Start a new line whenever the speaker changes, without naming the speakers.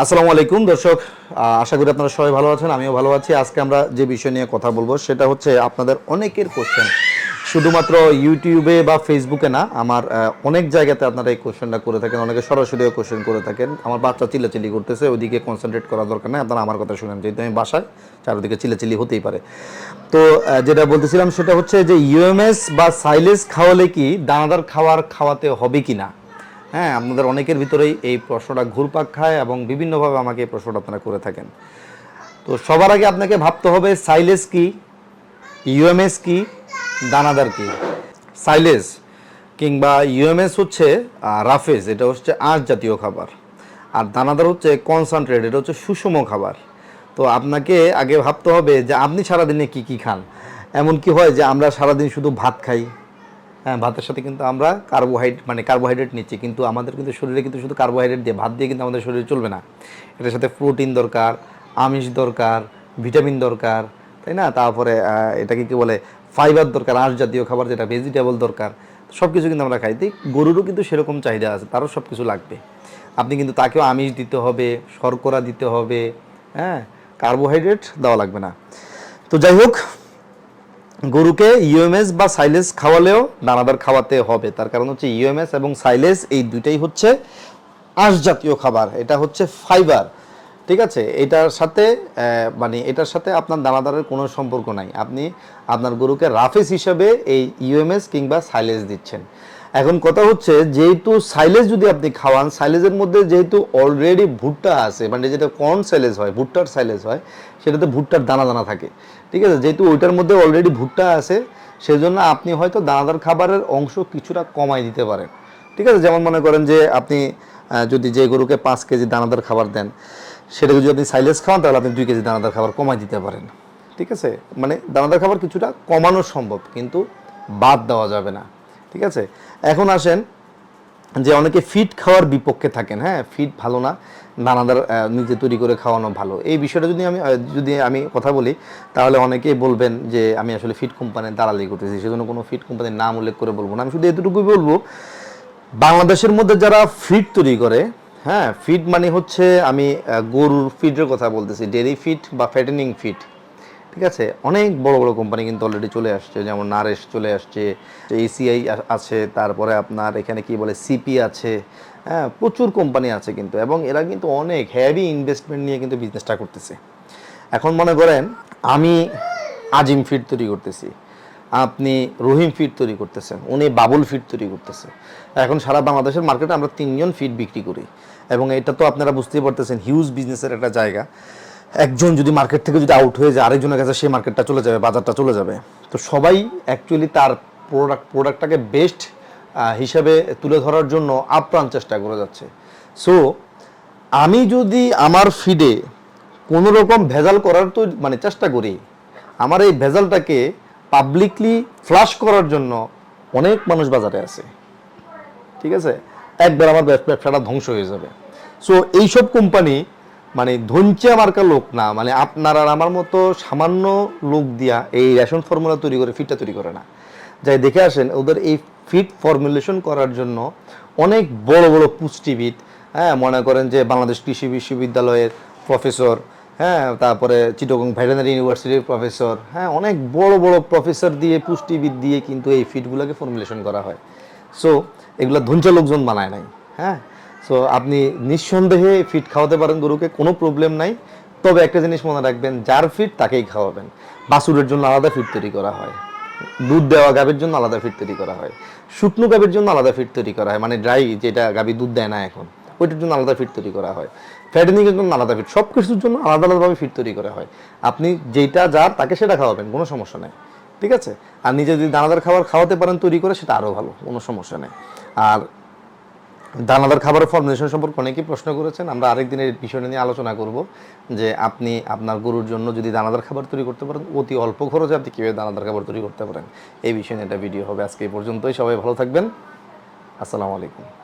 আসসালামু আলাইকুম, দর্শক। আশা করি আপনারা সবাই ভালো আছেন, আমিও ভালো আছি। আজকে আমরা যে বিষয় নিয়ে কথা বলব, সেটা হচ্ছে আপনাদের অনেকের কোশ্চেন শুধুমাত্র ইউটিউবে বা ফেসবুকে না, আমার অনেক জায়গাতে আপনারা এই কোশ্চেনটা করে থাকেন, অনেকে সরাসরিও কোশ্চেন করে থাকেন। আমার বাচ্চা চিল্লাচিল্লি করতেছে, ওইদিকে কনসেন্ট্রেট করার দরকার নেই, আপনারা আমার কথা শুনেন। যেহেতু আমি বাসায়, চারদিকে চিল্লাচিল্লি হতেই পারে। তো যেটা বলতেছিলাম, সেটা হচ্ছে যে ইউএমএস বা সাইলেস খাওয়ালে কি দানাদার খাওয়ার খাওয়াতে হবে কি না হ্যাঁ আপনাদের অনেকের ভিতরেই এই প্রশ্নটা ঘুরপাক খায় এবং বিভিন্নভাবে আমাকে এই প্রশ্নটা আপনারা করে থাকেন। তো সবার আগে আপনাকে ভাবতে হবে সাইলেস কি? ইউএমএস কি? দানাদার কি? সাইলেস কিংবা ইউএমএস হচ্ছে রাফেজ, এটা হচ্ছে আঁশ জাতীয় খাবার। আর দানাদার হচ্ছে কনসান্ট্রেট এটা হচ্ছে সুষম খাবার। তো আপনাকে আগে ভাবতে হবে যে আপনি সারাদিনে কি কি খান? এমন কি হয় যে আমরা সারাদিন শুধু ভাত খাই। হ্যাঁ ভাতের সাথে কিন্তু আমরা কার্বোহাইড্রেট মানে কার্বোহাইড্রেট নিচ্ছি, কিন্তু আমাদের কিন্তু শরীরে কিন্তু শুধু কার্বোহাইড্রেট দিয়ে ভাত দিয়ে কিন্তু আমাদের শরীরে চলবে না। এটার সাথে প্রোটিন দরকার, আমিষ দরকার ভিটামিন দরকার, তাই না? তারপরে এটাকে কি বলে ফাইবার দরকার, আঁশ জাতীয় খাবার যেটা ভেজিটেবল দরকার সব কিছু কিন্তু আমরা খাই। গরুরও কিন্তু সেরকম চাহিদা আছে, তারও সব কিছু লাগবে। আপনি কিন্তু তাকেও আমিষ দিতে হবে, শর্করা দিতে হবে হ্যাঁ? কার্বোহাইড্রেট দেওয়া লাগবে না। তো যাই হোক গরুকে ইউএমএস বা সাইলেস খাওয়ালেও দানাদার খাওয়াতে হবে। তার কারণ হচ্ছে ইউএমএস এবং সাইলেস এই দুইটাই হচ্ছে আঁশ জাতীয় খাবার। এটা হচ্ছে ফাইবার ঠিক আছে? এটার সাথে মানে এটার সাথে আপনার দানাদারের কোনো সম্পর্ক নাই। আপনি আপনার গরুকে রাফেস হিসাবে এই ইউএমএস কিংবা সাইলেস দিচ্ছেন। এখন কথা হচ্ছে, যেহেতু সাইলেজ যদি আপনি খাওয়ান সাইলেজের মধ্যে যেহেতু অলরেডি ভুট্টা আছে মানে যেটা কর্ন সাইলেজ হয়, ভুট্টার সাইলেজ হয়, সেটাতে ভুট্টার দানা দানা থাকে। ঠিক আছে? যেহেতু ওইটার মধ্যে অলরেডি ভুট্টা আছে, সেজন্য আপনি হয়তো দানাদার খাবারের অংশ কিছুটা কমাই দিতে পারেন। ঠিক আছে? যেমন মনে করেন যে আপনি যদি যে গরুকে পাঁচ কেজি দানাদার খাবার দেন, সেটাকে যদি আপনি সাইলেজ খাওয়ান, তাহলে আপনি দুই কেজি দানাদার খাবার কমাই দিতে পারেন। ঠিক আছে? মানে দানাদার খাবার কিছুটা কমানো সম্ভব, কিন্তু বাদ দেওয়া যাবে না। ঠিক আছে? এখন আসেন যে অনেকে ফিট খাওয়ার বিপক্ষে থাকেন হ্যাঁ? ফিট ভালো না দানাদার আহ, নিজে তৈরি করে খাওয়ানো ভালো। এই বিষয়টা যদি আমি যদি আমি কথা বলি তাহলে অনেকেই বলবেন যে আমি আসলে ফিট কোম্পানির দালালি করতেছি সেজন্য কোনো ফিট কোম্পানির নাম উল্লেখ করে বলব না। আমি শুধু এতটুকুই বলব বাংলাদেশের মধ্যে যারা ফিড তৈরি করে হ্যাঁ? ফিড মানে হচ্ছে আমি গরুর ফিডের কথা বলতেছি ডেরি ফিড বা ফ্যাটেনিং ফিড ঠিক আছে, অনেক বড় বড় কোম্পানি কিন্তু অলরেডি চলে আসছে, যেমন নারেশ চলে আসছে এসিআই আছে, তারপরে আপনার এখানে কি বলে সিপি আছে হ্যাঁ প্রচুর কোম্পানি আছে কিন্তু, এবং এরা কিন্তু অনেক হ্যাভি ইনভেস্টমেন্ট নিয়ে কিন্তু বিজনেসটা করতেছে। এখন মনে করেন, আমি আজিম ফিড তৈরি করতেছি, আপনি রহিম ফিড তৈরি করতেছেন, উনি বাবুল ফিড তৈরি করতেছে। এখন সারা বাংলাদেশের মার্কেটে আমরা তিনজন ফিড বিক্রি করি, এবং এটা তো আপনারা বুঝতেই পারতেছেন হিউজ বিজনেসের একটা জায়গা। একজন যদি মার্কেট থেকে যদি আউট হয়ে যায়, আরেকজনের কাছে সেই মার্কেটটা চলে যাবে, বাজারটা চলে যাবে। তো সবাই অ্যাকচুয়ালি তার প্রোডাক্ট প্রোডাক্টটাকে বেস্ট হিসাবে তুলে ধরার জন্য আপ্রাণ চেষ্টা করে যাচ্ছে। সো আমি যদি আমার ফিডে কোনো রকম ভেজাল করার তো মানে চেষ্টা করি, আমার এই ভেজালটাকে পাবলিকলি ফ্লাশ করার জন্য অনেক মানুষ বাজারে আছে। ঠিক আছে? একবার আমার ব্যবসাটা ধ্বংস হয়ে যাবে। সো এইসব কোম্পানি মানে ধঞ্চিয়া মার্কা লোক না মানে আপনার আর আমার মতো সামান্য লোক দিয়া এই রেশন ফর্মুলা তৈরি করে, ফিটটা তৈরি করে না। যাই দেখে আসেন, ওদের এই ফিট ফর্মুলেশন করার জন্য অনেক বড় বড় পুষ্টিবিদ হ্যাঁ মনে করেন যে বাংলাদেশ কৃষি বিশ্ববিদ্যালয়ের প্রফেসর হ্যাঁ তারপরে চিটগং ভেটেনারি ইউনিভার্সিটির প্রফেসর হ্যাঁ অনেক বড় বড় প্রফেসর দিয়ে, পুষ্টিবিদ দিয়ে কিন্তু এই ফিটগুলোকে ফর্মুলেশন করা হয়। সো এগুলো ধঞ্চা লোকজন বানায় নাই হ্যাঁ। সো আপনি নিঃসন্দেহে ফিট খাওয়াতে পারেন গরুকে, কোনো প্রবলেম নাই। তবে একটা জিনিস মনে রাখবেন, যার ফিট তাকেই খাওয়াবেন। বাছুরের জন্য আলাদা ফিট তৈরি করা হয়। দুধ দেওয়া গাভীর জন্য আলাদা ফিট তৈরি করা হয়। শুকনো গাভীর জন্য আলাদা ফিট তৈরি করা হয়। মানে ড্রাই যেটা গাভী দুধ দেয় না এখন, ওইটার জন্য আলাদা ফিট তৈরি করা হয়। ফ্যাটেনিং এর জন্য আলাদা ফিট সব কিছুর জন্য আলাদা আলাদাভাবে ফিট তৈরি করা হয়। আপনি যেটা যার তাকে সেটা খাওয়াবেন, কোনো সমস্যা নেই। ঠিক আছে? আর নিজে যদি দানাদার খাবার খাওয়াতে পারেন তৈরি করে, সেটা আরও ভালো, কোনো সমস্যা নেই। আর দানাদার খাবারের ফর্মুলেশন সম্পর্কে অনেকেই প্রশ্ন করেছেন। আমরা আরেক দিনের বিষয় নিয়ে আলোচনা করব যে আপনি আপনার গরুর জন্য যদি দানাদার খাবার তৈরি করতে পারেন, অতি অল্প খরচে আপনি কীভাবে দানাদার খাবার তৈরি করতে পারেন? এই বিষয়ে নিয়ে একটা ভিডিও হবে। আজকে এই পর্যন্তই। সবাই ভালো থাকবেন। আসসালামু আলাইকুম।